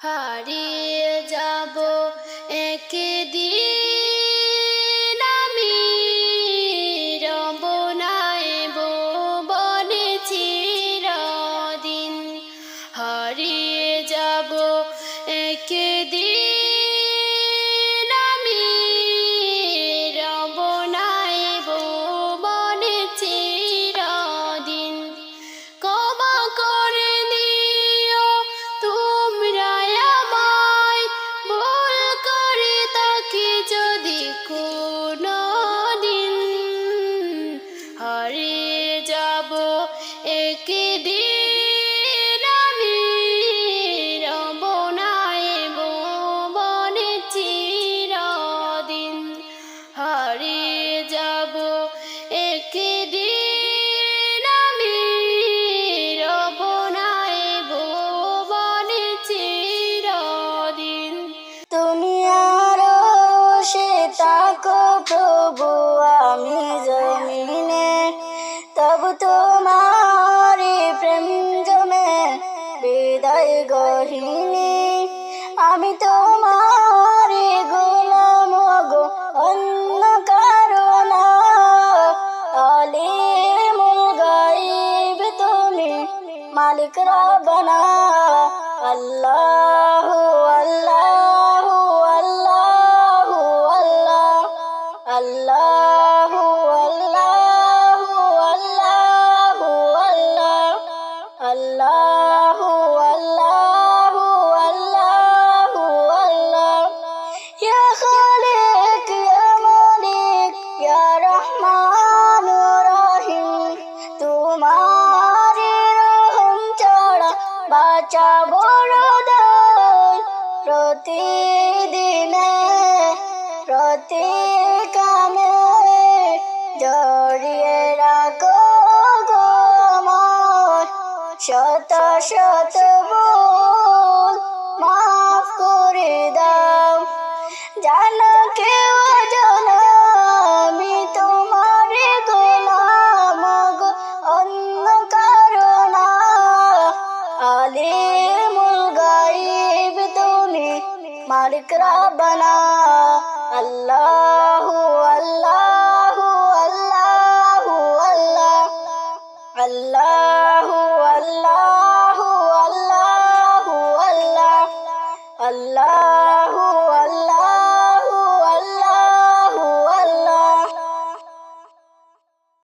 হারিয়ে যাব। আমি তোমার গোলাম গো, অন্য কারণ আলিমুল গাইব তুমি মালিক রাবনা। আল্লাহ আল্লাহ আল্লাহ আল্লাহ। আল্লাহ খালিক ইয়া মালিক ইয়া রহমান প্রতিদিনে প্রতি কামে জড়িয়ে রাখো গো শত শত ভুল عالم الغیب تو نے مالکرا بنا۔ اللہ اللہ اللہ۔ اللہ اللہ اللہ اللہ۔ اللہ